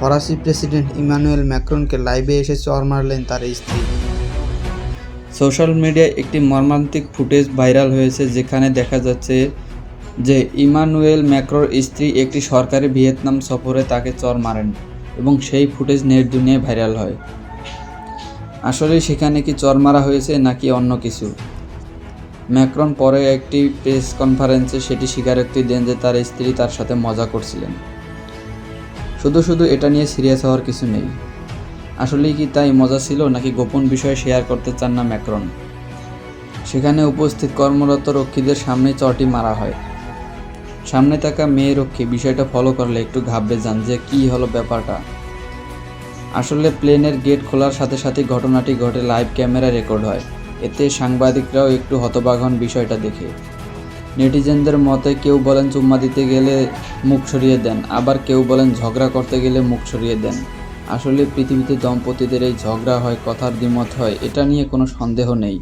ফরাসি president Emmanuel ম্যাক্রনকে লাইভে এসে চর মারলেন তার স্ত্রী। সোশ্যাল মিডিয়ায় একটি মর্মান্তিক ফুটেজ ভাইরাল হয়েছে, যেখানে দেখা যাচ্ছে যে ইমানুয়েল ম্যাক্রোর স্ত্রী একটি সরকারি ভিয়েতনাম সফরে তাকে চর মারেন এবং সেই ফুটেজ নেট দুনিয়ায় ভাইরাল হয়। আসলে সেখানে কি চর মারা হয়েছে নাকি অন্য কিছু? ম্যাক্রন পরে একটি প্রেস কনফারেন্সে সেটি স্বীকারোক্তি দেন যে তার স্ত্রী তার সাথে মজা করছিলেন। শুধু শুধু এটা নিয়ে সিরিয়াস হওয়ার কিছু নেই। আসলেই কি তাই মজা ছিল নাকি গোপন বিষয়ে শেয়ার করতে চান না ম্যাক্রন? সেখানে উপস্থিত কর্মরত রক্ষীদের সামনে চটি মারা হয়। সামনে থাকা মেয়ে রক্ষী বিষয়টা ফলো করলে একটু ঘাবড়ে যান যে কী হলো ব্যাপারটা। আসলে প্লেনের গেট খোলার সাথে সাথে ঘটনাটি ঘটে লাইভ ক্যামেরা রেকর্ড হয়। এতে সাংবাদিকরাও একটু হতবাক হন বিষয়টা দেখে। নেটিজেনদের মতে কেউ বলেন চুম্মা দিতে গেলে মুখ সরিয়ে দেন, আবার কেউ বলেন ঝগড়া করতে গেলে মুখ সরিয়ে দেন। আসলে পৃথিবীতে দম্পতিদের এই ঝগড়া হয়, কথার দ্বিমত হয়, এটা নিয়ে কোনো সন্দেহ নেই।